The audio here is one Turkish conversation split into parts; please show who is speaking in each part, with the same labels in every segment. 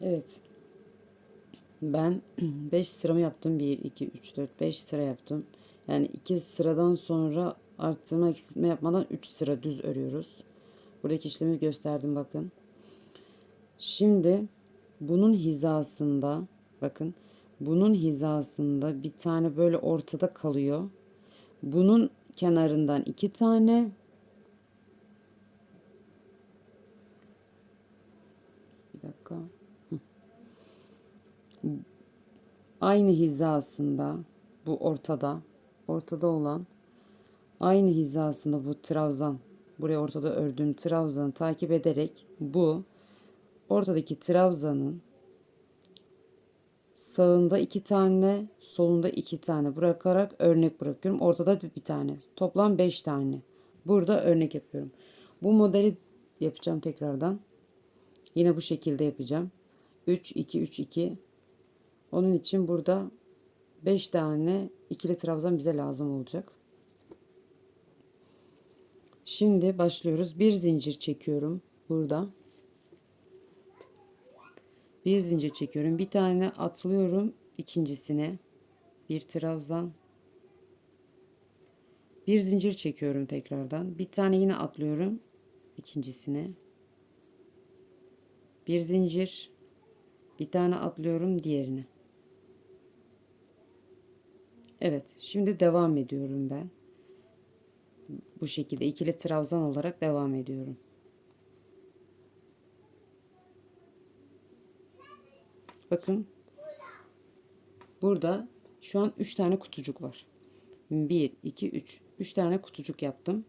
Speaker 1: Evet. Ben 5 sıramı yaptım. 1, 2, 3, 4, 5 sıra yaptım. Yani 2 sıradan sonra arttırma eksiltme yapmadan 3 sıra düz örüyoruz. Buradaki işlemi gösterdim bakın. Şimdi bunun hizasında bakın bunun hizasında bir tane böyle ortada kalıyor. Bunun kenarından iki tane bir dakika aynı hizasında bu ortada ortada olan aynı hizasında bu trabzan buraya ortada ördüğüm trabzanı takip ederek bu ortadaki trabzanın sağında iki tane solunda iki tane bırakarak örnek bırakıyorum. Ortada bir tane toplam beş tane. Burada örnek yapıyorum. Bu modeli yapacağım tekrardan. Yine bu şekilde yapacağım. 3 2 3 2 onun için burada 5 tane ikili trabzan bize lazım olacak. Şimdi başlıyoruz. Bir zincir çekiyorum burada. Bir zincir çekiyorum. Bir tane atlıyorum ikincisine. Bir trabzan. Bir zincir çekiyorum tekrardan. Bir tane yine atlıyorum ikincisine. Bir zincir. Bir tane atlıyorum diğerine. Evet, şimdi devam ediyorum ben. Bu şekilde ikili trabzan olarak devam ediyorum. Bakın. Burada şu an 3 tane kutucuk var. 1 2 3. 3 tane kutucuk yaptım.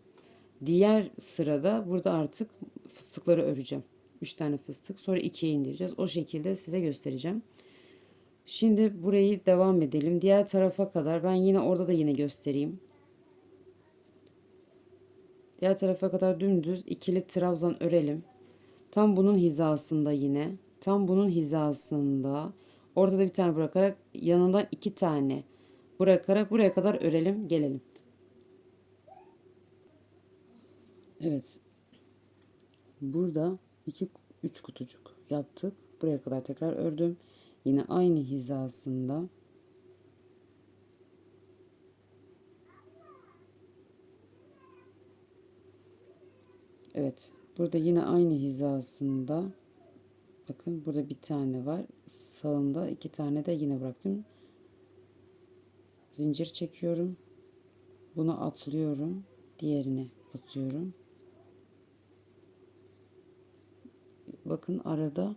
Speaker 1: Diğer sırada burada artık fıstıkları öreceğim. 3 tane fıstık. Sonra 2'ye indireceğiz. O şekilde size göstereceğim. Şimdi burayı devam edelim. Diğer tarafa kadar ben yine orada da yine göstereyim. Diğer tarafa kadar dümdüz ikili trabzan örelim. Tam bunun hizasında yine. Tam bunun hizasında. Ortada bir tane bırakarak yanından iki tane bırakarak buraya kadar örelim gelelim. Evet. Burada iki üç kutucuk yaptık. Buraya kadar tekrar ördüm. Yine aynı hizasında Evet. Burada yine aynı hizasında bakın burada bir tane var. Sağında iki tane de yine bıraktım. Zincir çekiyorum. Bunu atlıyorum. Diğerine batıyorum. Bakın arada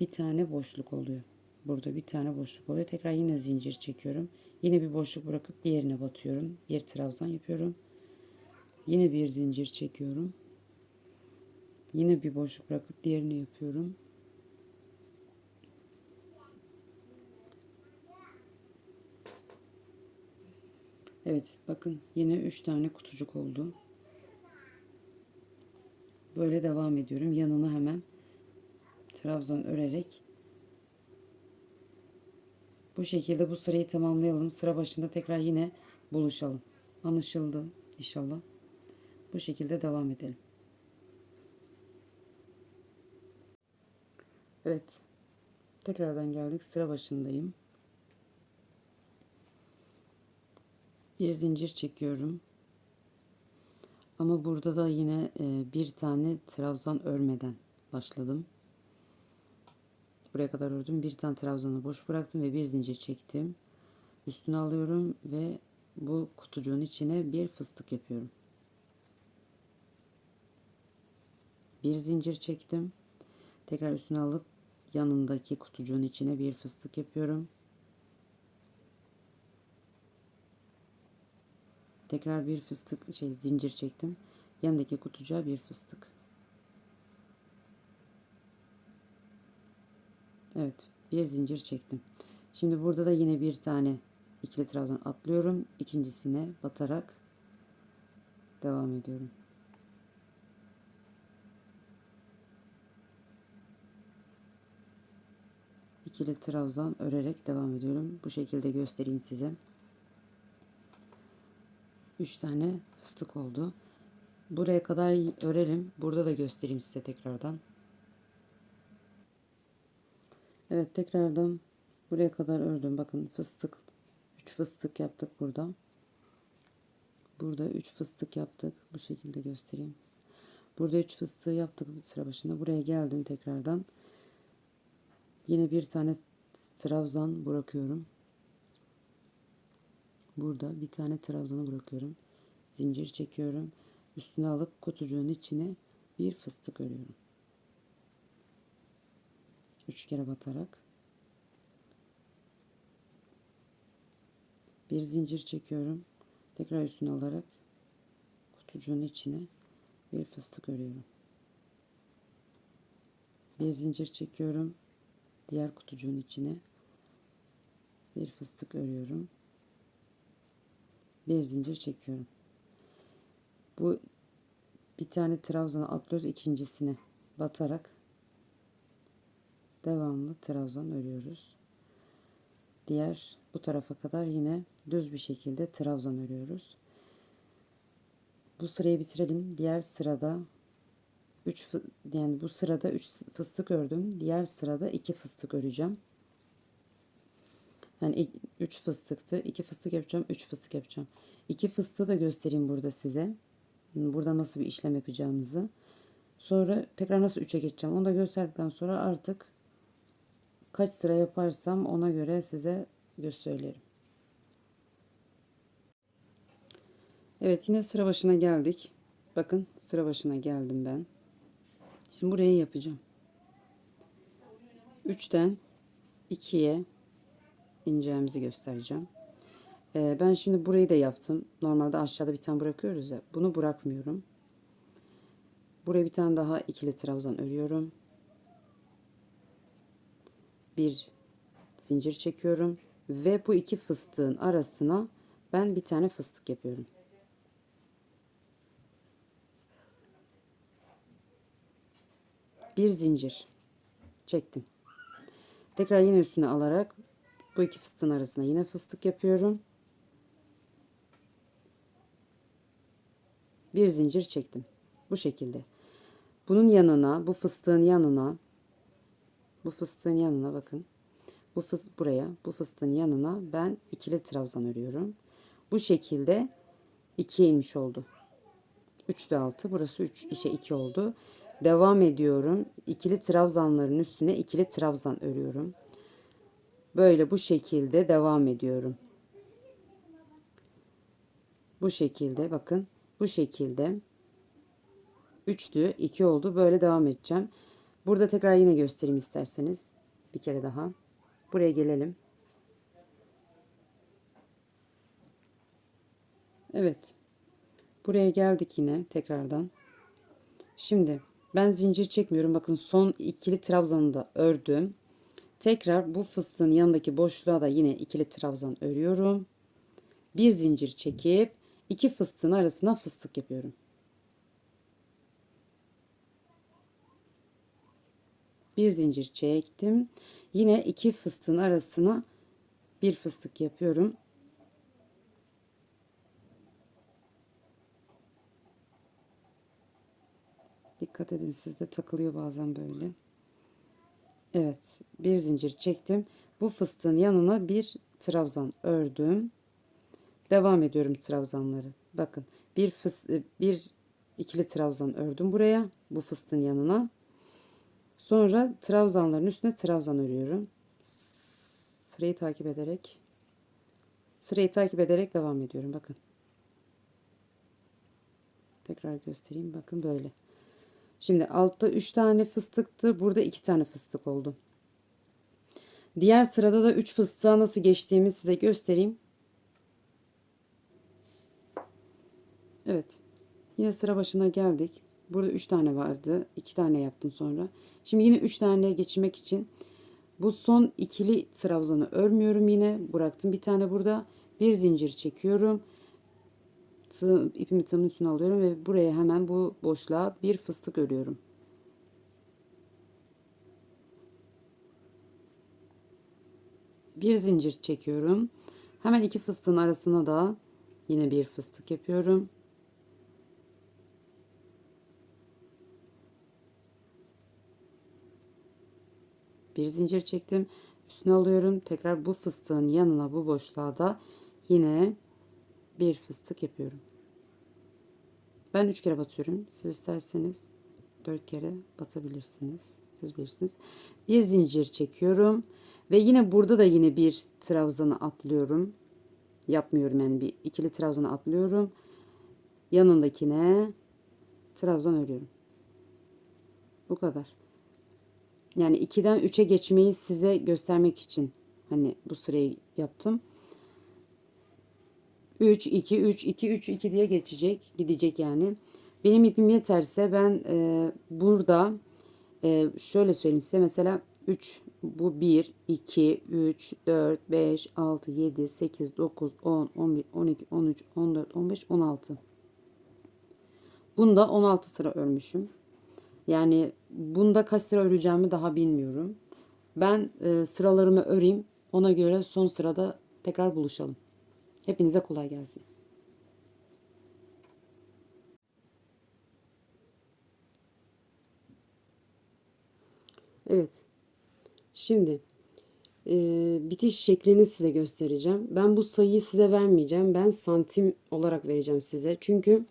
Speaker 1: bir tane boşluk oluyor. Burada bir tane boşluk oluyor. Tekrar yine zincir çekiyorum. Yine bir boşluk bırakıp diğerine batıyorum. Bir trabzan yapıyorum. Yine bir zincir çekiyorum. Yine bir boşluk bırakıp diğerini yapıyorum. Evet bakın yine 3 tane kutucuk oldu. Böyle devam ediyorum. Yanına hemen trabzan örerek bu şekilde bu sırayı tamamlayalım. Sıra başında tekrar yine buluşalım. Anlaşıldı inşallah. Bu şekilde devam edelim. Evet. Tekrardan geldik. Sıra başındayım. Bir zincir çekiyorum. Ama burada da yine e, bir tane trabzan örmeden başladım. Buraya kadar ördüm. Bir tane trabzanı boş bıraktım ve bir zincir çektim. Üstüne alıyorum ve bu kutucuğun içine bir fıstık yapıyorum. Bir zincir çektim. Tekrar üstüne alıp yanındaki kutucuğun içine bir fıstık yapıyorum. Tekrar bir fıstık şey zincir çektim. Yanındaki kutucuğa bir fıstık. Evet, bir zincir çektim. Şimdi burada da yine bir tane ikili trabzan atlıyorum. İkincisine batarak devam ediyorum. İkili trabzan örerek devam ediyorum. Bu şekilde göstereyim size. 3 tane fıstık oldu. Buraya kadar örelim. Burada da göstereyim size tekrardan. Evet tekrardan buraya kadar ördüm. Bakın fıstık 3 fıstık yaptık burada. Burada 3 fıstık yaptık. Bu şekilde göstereyim. Burada 3 fıstığı yaptık sıra başında. Buraya geldim tekrardan. Yine bir tane trabzan bırakıyorum. Burada bir tane trabzanı bırakıyorum. Zincir çekiyorum. Üstüne alıp kutucuğun içine bir fıstık örüyorum. Üç kere batarak. Bir zincir çekiyorum. Tekrar üstüne alarak kutucuğun içine bir fıstık örüyorum. Bir zincir çekiyorum. Diğer kutucuğun içine bir fıstık örüyorum. Bir zincir çekiyorum. Bu bir tane trabzana atlıyoruz ikincisine batarak devamlı trabzan örüyoruz. Diğer bu tarafa kadar yine düz bir şekilde trabzan örüyoruz. Bu sırayı bitirelim. Diğer sırada 3 yani bu sırada 3 fıstık ördüm. Diğer sırada 2 fıstık öreceğim. Yani 3 fıstıktı. 2 fıstık yapacağım. 3 fıstık yapacağım. 2 fıstığı da göstereyim burada size. Burada nasıl bir işlem yapacağımızı. Sonra tekrar nasıl 3'e geçeceğim. Onu da gösterdikten sonra artık kaç sıra yaparsam ona göre size gösterelim. Evet yine sıra başına geldik. Bakın sıra başına geldim ben. Şimdi burayı yapacağım. 3'ten 2'ye ineceğimizi göstereceğim. Ee, ben şimdi burayı da yaptım. Normalde aşağıda bir tane bırakıyoruz ya. Bunu bırakmıyorum. Buraya bir tane daha ikili trabzan örüyorum. Bir zincir çekiyorum. Ve bu iki fıstığın arasına ben bir tane fıstık yapıyorum. Bir zincir çektim. Tekrar yine üstüne alarak bu iki fıstığın arasına yine fıstık yapıyorum. Bir zincir çektim. Bu şekilde. Bunun yanına, bu fıstığın yanına, bu fıstığın yanına bakın. Bu fıs buraya, bu fıstığın yanına ben ikili trabzan örüyorum. Bu şekilde ikiye inmiş oldu. 3 de 6, burası 3, işe 2 oldu. Devam ediyorum. İkili trabzanların üstüne ikili trabzan örüyorum. Böyle bu şekilde devam ediyorum. Bu şekilde bakın. Bu şekilde. 3'tü. 2 oldu. Böyle devam edeceğim. Burada tekrar yine göstereyim isterseniz. Bir kere daha. Buraya gelelim. Evet. Buraya geldik yine tekrardan. Şimdi ben zincir çekmiyorum. Bakın son ikili trabzanı da ördüm. Tekrar bu fıstığın yanındaki boşluğa da yine ikili trabzan örüyorum. Bir zincir çekip iki fıstığın arasına fıstık yapıyorum. Bir zincir çektim. Yine iki fıstığın arasına bir fıstık yapıyorum. Dikkat edin sizde takılıyor bazen böyle. Evet bir zincir çektim. Bu fıstığın yanına bir trabzan ördüm. Devam ediyorum trabzanları. Bakın bir fıs bir ikili trabzan ördüm buraya bu fıstığın yanına. Sonra trabzanların üstüne trabzan örüyorum. Sırayı takip ederek sırayı takip ederek devam ediyorum. Bakın. Tekrar göstereyim. Bakın böyle. Şimdi altta 3 tane fıstıktı. Burada 2 tane fıstık oldu. Diğer sırada da 3 fıstığa nasıl geçtiğimi size göstereyim. Evet. Yine sıra başına geldik. Burada 3 tane vardı. 2 tane yaptım sonra. Şimdi yine 3 taneye geçmek için bu son ikili trabzanı örmüyorum yine. Bıraktım bir tane burada. Bir zincir çekiyorum tığ, ipimi tığımın üstüne alıyorum ve buraya hemen bu boşluğa bir fıstık örüyorum. Bir zincir çekiyorum. Hemen iki fıstığın arasına da yine bir fıstık yapıyorum. Bir zincir çektim. Üstüne alıyorum. Tekrar bu fıstığın yanına bu boşluğa da yine bir fıstık yapıyorum. Ben üç kere batıyorum. Siz isterseniz dört kere batabilirsiniz. Siz bilirsiniz. Bir zincir çekiyorum. Ve yine burada da yine bir trabzanı atlıyorum. Yapmıyorum yani bir ikili trabzanı atlıyorum. Yanındakine trabzan örüyorum. Bu kadar. Yani 2'den 3'e geçmeyi size göstermek için hani bu sırayı yaptım. 3 2 3 2 3 2 diye geçecek, gidecek yani. Benim ipim yeterse ben e, burada e, şöyle söyleyeyim size mesela 3 bu 1 2 3 4 5 6 7 8 9 10 11 12 13 14 15 16 Bunda 16 sıra örmüşüm. Yani bunda kaç sıra öreceğimi daha bilmiyorum. Ben e, sıralarımı öreyim. Ona göre son sırada tekrar buluşalım. Hepinize kolay gelsin. Evet. Şimdi e, bitiş şeklini size göstereceğim. Ben bu sayıyı size vermeyeceğim. Ben santim olarak vereceğim size. Çünkü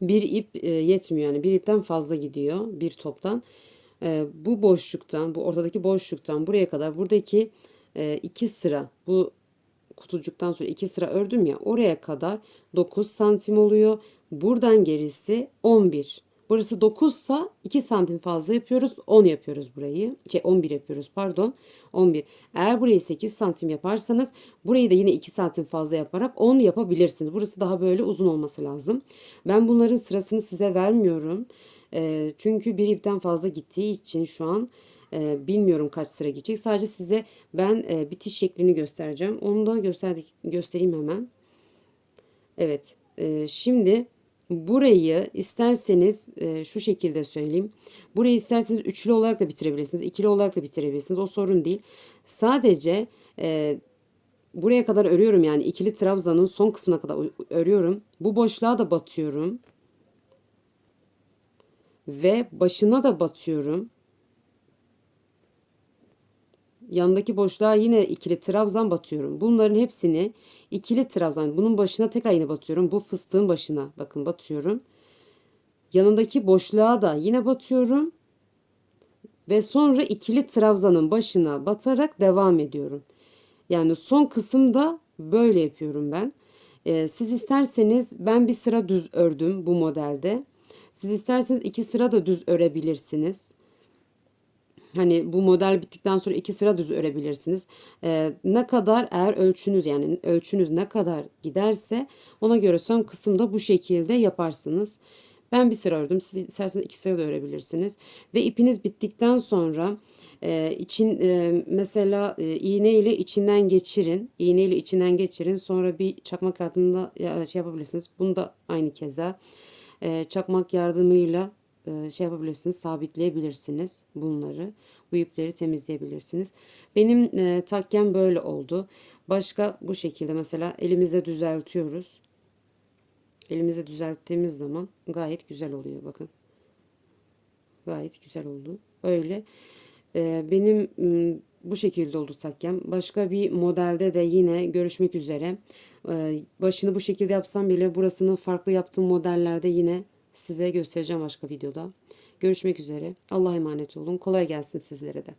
Speaker 1: bir ip e, yetmiyor yani bir ipten fazla gidiyor bir toptan. E, bu boşluktan bu ortadaki boşluktan buraya kadar buradaki e, iki sıra bu kutucuktan sonra iki sıra ördüm ya oraya kadar 9 santim oluyor. Buradan gerisi 11. Burası 9 sa 2 santim fazla yapıyoruz. 10 yapıyoruz burayı. Şey 11 yapıyoruz pardon. 11. Eğer burayı 8 santim yaparsanız burayı da yine 2 santim fazla yaparak 10 yapabilirsiniz. Burası daha böyle uzun olması lazım. Ben bunların sırasını size vermiyorum. E, çünkü bir ipten fazla gittiği için şu an e, bilmiyorum kaç sıra gidecek. Sadece size ben e, bitiş şeklini göstereceğim. Onu da gösterdik, göstereyim hemen. Evet. E, şimdi burayı isterseniz e, şu şekilde söyleyeyim. Burayı isterseniz üçlü olarak da bitirebilirsiniz. ikili olarak da bitirebilirsiniz. O sorun değil. Sadece e, buraya kadar örüyorum yani ikili trabzanın son kısmına kadar örüyorum. Bu boşluğa da batıyorum. Ve başına da batıyorum. Yanındaki boşluğa yine ikili trabzan batıyorum. Bunların hepsini ikili trabzan. Bunun başına tekrar yine batıyorum. Bu fıstığın başına bakın batıyorum. Yanındaki boşluğa da yine batıyorum. Ve sonra ikili trabzanın başına batarak devam ediyorum. Yani son kısımda böyle yapıyorum ben. Ee, siz isterseniz ben bir sıra düz ördüm bu modelde. Siz isterseniz iki sıra da düz örebilirsiniz. Hani bu model bittikten sonra iki sıra düz örebilirsiniz. Ee, ne kadar eğer ölçünüz yani ölçünüz ne kadar giderse ona göre son kısımda bu şekilde yaparsınız. Ben bir sıra ördüm. Siz isterseniz iki sıra da örebilirsiniz. Ve ipiniz bittikten sonra e, için e, mesela e, iğne ile içinden geçirin. İğne ile içinden geçirin. Sonra bir çakmak yardımıyla şey yapabilirsiniz. Bunu da aynı keza e, çakmak yardımıyla şey yapabilirsiniz, sabitleyebilirsiniz bunları. Bu ipleri temizleyebilirsiniz. Benim e, takkem böyle oldu. Başka bu şekilde mesela elimize düzeltiyoruz. Elimize düzelttiğimiz zaman gayet güzel oluyor bakın. Gayet güzel oldu. Öyle. E, benim bu şekilde oldu takkem. Başka bir modelde de yine görüşmek üzere. E, başını bu şekilde yapsam bile burasını farklı yaptığım modellerde yine size göstereceğim başka videoda. Görüşmek üzere. Allah'a emanet olun. Kolay gelsin sizlere de.